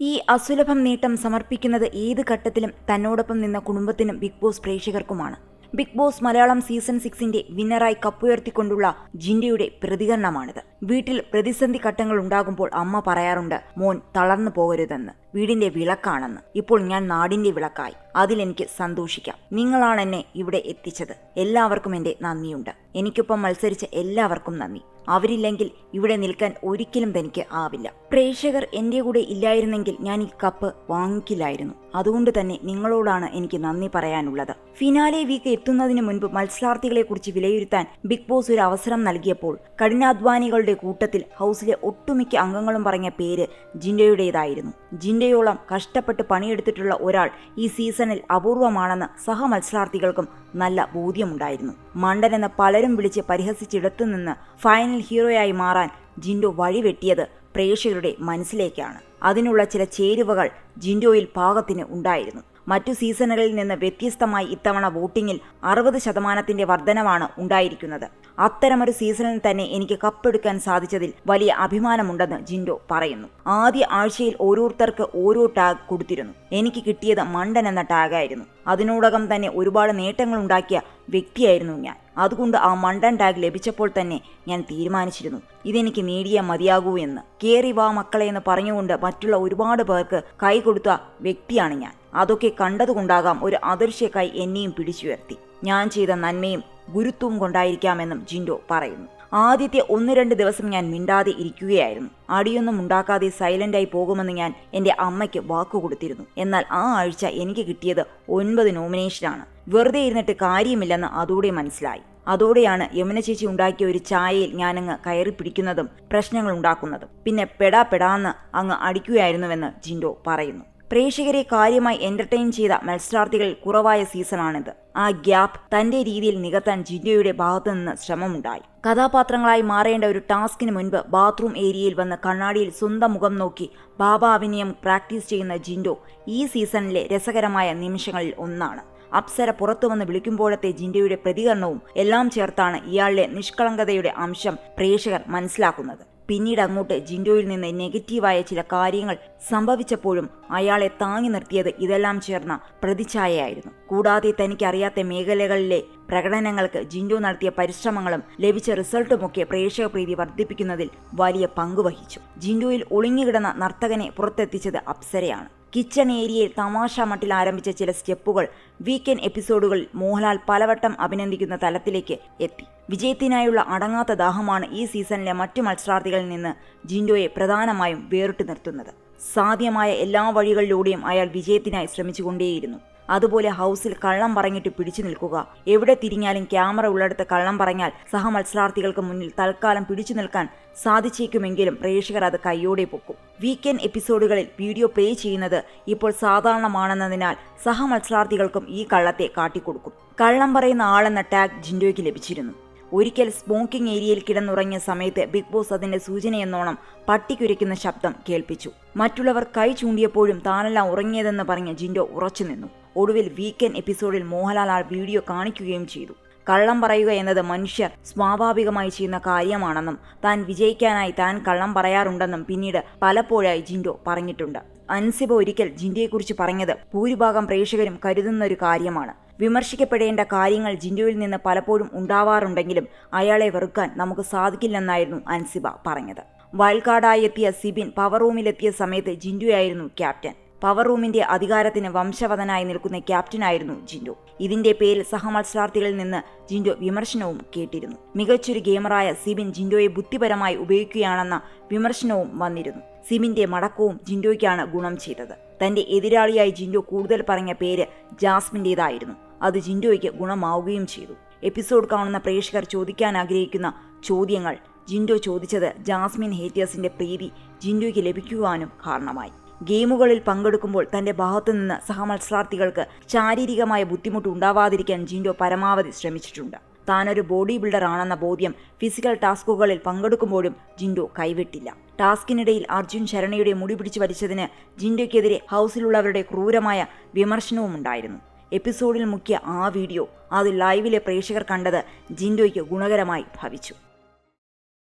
ഈ അസുലഭം നേട്ടം സമർപ്പിക്കുന്നത് ഏത് ഘട്ടത്തിലും തന്നോടൊപ്പം നിന്ന കുടുംബത്തിനും ബിഗ് ബോസ് പ്രേക്ഷകർക്കുമാണ്. ബിഗ് ബോസ് മലയാളം സീസൺ സിക്സിന്റെ വിന്നറായി കപ്പുയർത്തിക്കൊണ്ടുള്ള ജിൻഡയുടെ പ്രതികരണമാണിത്. വീട്ടിൽ പ്രതിസന്ധി ഘട്ടങ്ങൾ ഉണ്ടാകുമ്പോൾ അമ്മ പറയാറുണ്ട് മോൻ തളർന്നു പോകരുതെന്ന്. വീടിന്റെ വിളക്കാണെന്ന്. ഇപ്പോൾ ഞാൻ നാടിന്റെ വിളക്കായി. അതിലെനിക്ക് സന്തോഷിക്കാം. നിങ്ങളാണ് എന്നെ ഇവിടെ എത്തിച്ചത്. എല്ലാവർക്കും എന്റെ നന്ദിയുണ്ട്. എനിക്കൊപ്പം മത്സരിച്ച എല്ലാവർക്കും നന്ദി. അവരില്ലെങ്കിൽ ഇവിടെ നിൽക്കാൻ ഒരിക്കലും തനിക്ക് ആവില്ല. പ്രേക്ഷകർ എന്റെ കൂടെ ഇല്ലായിരുന്നെങ്കിൽ ഞാൻ ഈ കപ്പ് വാങ്ങിക്കില്ലായിരുന്നു. അതുകൊണ്ട് തന്നെ നിങ്ങളോടാണ് എനിക്ക് നന്ദി പറയാനുള്ളത്. ഫിനാലെ വീക്ക് എത്തുന്നതിന് മുൻപ് മത്സരാർത്ഥികളെ കുറിച്ച് വിലയിരുത്താൻ ബിഗ് ബോസ് ഒരു അവസരം നൽകിയപ്പോൾ കഠിനാധ്വാനികളുടെ കൂട്ടത്തിൽ ഹൗസിലെ ഒട്ടുമിക്ക അംഗങ്ങളും പറഞ്ഞ പേര് ജിൻഡയുടേതായിരുന്നു. ജിൻഡയോളം കഷ്ടപ്പെട്ട് പണിയെടുത്തിട്ടുള്ള ഒരാൾ ഈ സീസണിൽ അപൂർവമാണെന്ന് സഹമത്സരാർത്ഥികൾക്കും നല്ല ബോധ്യമുണ്ടായിരുന്നു. മണ്ടൻ എന്ന് പലരും വിളിച്ച് പരിഹസിച്ചിടത്തു നിന്ന് ഫൈനൽ ഹീറോയായി മാറാൻ ജിൻഡോ വഴിവെട്ടിയത് പ്രേക്ഷകരുടെ മനസ്സിലേക്കാണ്. അതിനുള്ള ചില ചേരുവകൾ ജിൻഡോയിൽ പാകത്തിന് ഉണ്ടായിരുന്നു. മറ്റു സീസണുകളിൽ നിന്ന് വ്യത്യസ്തമായി ഇത്തവണ വോട്ടിംഗിൽ അറുപത് ശതമാനത്തിന്റെ വർധനവാണ് ഉണ്ടായിരിക്കുന്നത്. അത്തരമൊരു സീസണിൽ തന്നെ എനിക്ക് കപ്പെടുക്കാൻ സാധിച്ചതിൽ വലിയ അഭിമാനമുണ്ടെന്ന് ജിൻഡോ പറയുന്നു. ആദ്യ ആഴ്ചയിൽ ഓരോരുത്തർക്ക് ഓരോ ടാഗ് കൊടുത്തിരുന്നു. എനിക്ക് കിട്ടിയത് മണ്ടൻ എന്ന ടാഗായിരുന്നു അതിനോടകം തന്നെ ഒരുപാട് നേട്ടങ്ങൾ ഉണ്ടാക്കിയ വ്യക്തിയായിരുന്നു ഞാൻ. അതുകൊണ്ട് ആ മണ്ടൻ ടാഗ് ലഭിച്ചപ്പോൾ തന്നെ ഞാൻ തീരുമാനിച്ചിരുന്നു. ഇതെനിക്ക് നേടിയേ മതിയാകൂ എന്ന്. കേറി വാ മക്കളെ എന്ന് പറഞ്ഞുകൊണ്ട് മറ്റുള്ള ഒരുപാട് പേർക്ക് കൈ കൊടുത്ത വ്യക്തിയാണ് ഞാൻ. അതൊക്കെ കണ്ടതുകൊണ്ടാകാം ഒരു അദൃശ്യ കൈ എന്നെയും പിടിച്ചുയർത്തി. ഞാൻ ചെയ്ത നന്മയും ഗുരുത്വവും കൊണ്ടായിരിക്കാമെന്നും ജിൻഡോ പറയുന്നു. ആദ്യത്തെ ഒന്ന് രണ്ട് ദിവസം ഞാൻ മിണ്ടാതെ ഇരിക്കുകയായിരുന്നു. അടിയൊന്നും ഉണ്ടാക്കാതെ സൈലന്റായി പോകുമെന്ന് ഞാൻ എന്റെ അമ്മയ്ക്ക് വാക്കു കൊടുത്തിരുന്നു. എന്നാൽ ആ ആഴ്ച എനിക്ക് കിട്ടിയത് ഒൻപത് നോമിനേഷനാണ്. വെറുതെ ഇരുന്നിട്ട് കാര്യമില്ലെന്ന് അതോടെ മനസ്സിലായി. അതോടെയാണ് യമുന ചേച്ചി ഉണ്ടാക്കിയ ഒരു ചായയിൽ ഞാനങ്ങ് കയറി പിടിക്കുന്നതും പ്രശ്നങ്ങൾ ഉണ്ടാക്കുന്നതും. പിന്നെ പെടാ പെടാന്ന് അങ്ങ് അടിക്കുകയായിരുന്നുവെന്ന് ജിൻഡോ പറയുന്നു. പ്രേക്ഷകരെ കാര്യമായി എന്റർടൈൻ ചെയ്ത മത്സരാർത്ഥികൾ കുറവായ സീസണാണിത്. ആ ഗ്യാപ്പ് തന്റെ രീതിയിൽ നികത്താൻ ജിൻഡോയുടെ ഭാഗത്തുനിന്ന് ശ്രമമുണ്ടായി. കഥാപാത്രങ്ങളായി മാറേണ്ട ഒരു ടാസ്കിന് മുൻപ് ബാത്റൂം ഏരിയയിൽ വന്ന് കണ്ണാടിയിൽ സ്വന്തം മുഖം നോക്കി ബാബാഭിനയം പ്രാക്ടീസ് ചെയ്യുന്ന ജിൻഡോ ഈ സീസണിലെ രസകരമായ നിമിഷങ്ങളിൽ ഒന്നാണ്. അപ്സര പുറത്തു വന്ന് വിളിക്കുമ്പോഴത്തെ ജിൻഡോയുടെ പ്രതികരണവും എല്ലാം ചേർത്താണ് ഇയാളുടെ നിഷ്കളങ്കതയുടെ അംശം പ്രേക്ഷകർ മനസ്സിലാക്കുന്നത്. പിന്നീട് അങ്ങോട്ട് ജിൻഡോയിൽ നിന്ന് നെഗറ്റീവായ ചില കാര്യങ്ങൾ സംഭവിച്ചപ്പോഴും അയാളെ താങ്ങി നിർത്തിയത് ഇതെല്ലാം ചേർന്ന പ്രതിച്ഛായയായിരുന്നു. കൂടാതെ തനിക്ക് തനിക്കറിയാത്ത മേഖലകളിലെ പ്രകടനങ്ങൾക്ക് ജിൻഡോ നടത്തിയ പരിശ്രമങ്ങളും ലഭിച്ച റിസൾട്ടുമൊക്കെ പ്രേക്ഷക പ്രീതി വർദ്ധിപ്പിക്കുന്നതിൽ വലിയ പങ്കുവഹിച്ചു ജിൻഡോയിൽ ഒളിഞ്ഞുകിടന്ന നർത്തകനെ പുറത്തെത്തിച്ചത് അപ്സരയാണ്. കിച്ചൺ ഏരിയയിൽ തമാശ മട്ടിൽ ആരംഭിച്ച ചില സ്റ്റെപ്പുകൾ വീക്കെൻഡ് എപ്പിസോഡുകളിൽ മോഹൻലാൽ പലവട്ടം അഭിനന്ദിക്കുന്ന തലത്തിലേക്ക് എത്തി. വിജയത്തിനായുള്ള അടങ്ങാത്ത ദാഹമാണ് ഈ സീസണിലെ മറ്റു മത്സരാർത്ഥികളിൽ നിന്ന് ജിൻഡോയെ പ്രധാനമായും വേറിട്ട് നിർത്തുന്നത്. സാധ്യമായ എല്ലാ വഴികളിലൂടെയും അയാൾ വിജയത്തിനായി ശ്രമിച്ചുകൊണ്ടേയിരുന്നു. അതുപോലെ ഹൗസിൽ കള്ളം പറഞ്ഞിട്ട് പിടിച്ചു നിൽക്കുക. എവിടെ തിരിഞ്ഞാലും ക്യാമറ ഉള്ളിടത്ത് കള്ളം പറഞ്ഞാൽ സഹമത്സരാർത്ഥികൾക്ക് മുന്നിൽ തൽക്കാലം പിടിച്ചു നിൽക്കാൻ സാധിച്ചേക്കുമെങ്കിലും പ്രേക്ഷകർ അത് കൈയോടെ പൊക്കും. വീക്കെൻഡ് എപ്പിസോഡുകളിൽ വീഡിയോ പ്ലേ ചെയ്യുന്നത് ഇപ്പോൾ സാധാരണമാണെന്നതിനാൽ സഹമത്സരാർത്ഥികൾക്കും ഈ കള്ളത്തെ കാട്ടിക്കൊടുക്കും. കള്ളം പറയുന്ന ആളെന്ന ടാഗ് ജിൻഡോയ്ക്ക് ലഭിച്ചിരുന്നു. ഒരിക്കൽ സ്മോക്കിംഗ് ഏരിയയിൽ കിടന്നുറങ്ങിയ സമയത്ത് ബിഗ് ബോസ് അതിന്റെ സൂചനയെന്നോണം പട്ടിക്കുരയ്ക്കുന്ന ശബ്ദം കേൾപ്പിച്ചു. മറ്റുള്ളവർ കൈ ചൂണ്ടിയപ്പോഴും താനെല്ലാം ഉറങ്ങിയതെന്ന് പറഞ്ഞ് ജിൻഡോ ഉറച്ചുനിന്നു ഒടുവിൽ വീക്കെൻഡ് എപ്പിസോഡിൽ മോഹൻലാൽ ആ വീഡിയോ കാണിക്കുകയും ചെയ്തു. കള്ളം പറയുക എന്നത് മനുഷ്യർ സ്വാഭാവികമായി ചെയ്യുന്ന കാര്യമാണെന്നും താൻ വിജയിക്കാനായി താൻ കള്ളം പറയാറുണ്ടെന്നും പിന്നീട് പലപ്പോഴായി ജിൻഡോ പറഞ്ഞിട്ടുണ്ട്. അൻസിബ ഒരിക്കൽ ജിൻഡിയെക്കുറിച്ച് പറഞ്ഞത് ഭൂരിഭാഗം പ്രേക്ഷകരും കരുതുന്ന ഒരു കാര്യമാണ്. വിമർശിക്കപ്പെടേണ്ട കാര്യങ്ങൾ ജിൻഡോയിൽ നിന്ന് പലപ്പോഴും ഉണ്ടാവാറുണ്ടെങ്കിലും അയാളെ വെറുക്കാൻ നമുക്ക് സാധിക്കില്ലെന്നായിരുന്നു അൻസിബ പറഞ്ഞത്. വയൽക്കാടായി എത്തിയ സിബിൻ പവർ റൂമിലെത്തിയ സമയത്ത് ജിൻഡുയായിരുന്നു ക്യാപ്റ്റൻ. പവർ റൂമിന്റെ അധികാരത്തിന് വംശവതനായി നിൽക്കുന്ന ക്യാപ്റ്റനായിരുന്നു ജിൻഡോ. ഇതിന്റെ പേരിൽ സഹമത്സരാർത്ഥികളിൽ നിന്ന് ജിൻഡോ വിമർശനവും കേട്ടിരുന്നു. മികച്ചൊരു ഗെയിമറായ സിബിൻ ജിൻഡോയെ ബുദ്ധിപരമായി ഉപയോഗിക്കുകയാണെന്ന വിമർശനവും വന്നിരുന്നു. സിബിന്റെ മടക്കവും ജിൻഡോയ്ക്കാണ് ഗുണം ചെയ്തത്. തന്റെ എതിരാളിയായി ജിൻഡോ കൂടുതൽ പറഞ്ഞ പേര് ജാസ്മിന്റേതായിരുന്നു അത് ജിൻഡോയ്ക്ക് ഗുണമാവുകയും ചെയ്തു. എപ്പിസോഡ് കാണുന്ന പ്രേക്ഷകർ ചോദിക്കാൻ ആഗ്രഹിക്കുന്ന ചോദ്യങ്ങൾ. ജിൻഡോ ചോദിച്ചത് ജാസ്മിൻ ഹേറ്റേഴ്സിന്റെ പ്രീതി ജിൻഡോയ്ക്ക് ലഭിക്കുവാനും കാരണമായി. ഗെയിമുകളിൽ പങ്കെടുക്കുമ്പോൾ തന്റെ ഭാഗത്തു നിന്ന് സഹമത്സരാർത്ഥികൾക്ക് ശാരീരികമായ ബുദ്ധിമുട്ട് ഉണ്ടാവാതിരിക്കാൻ ജിൻഡോ പരമാവധി ശ്രമിച്ചിട്ടുണ്ട്. താനൊരു ബോഡി ബിൽഡർ ആണെന്ന ബോധ്യം ഫിസിക്കൽ ടാസ്കുകളിൽ പങ്കെടുക്കുമ്പോഴും ജിൻഡോ കൈവിട്ടില്ല. ടാസ്കിനിടയിൽ അർജുൻ ശരണയുടെ മുടി പിടിച്ചു വലിച്ചതിന് ജിൻഡോയ്ക്കെതിരെ ഹൗസിലുള്ളവരുടെ ക്രൂരമായ വിമർശനവും ഉണ്ടായിരുന്നു എപ്പിസോഡിൽ മുക്കിയ ആ വീഡിയോ അത് ലൈവിലെ പ്രേക്ഷകർ കണ്ടത് ജിൻഡോയ്ക്ക് ഗുണകരമായി ഭവിച്ചു.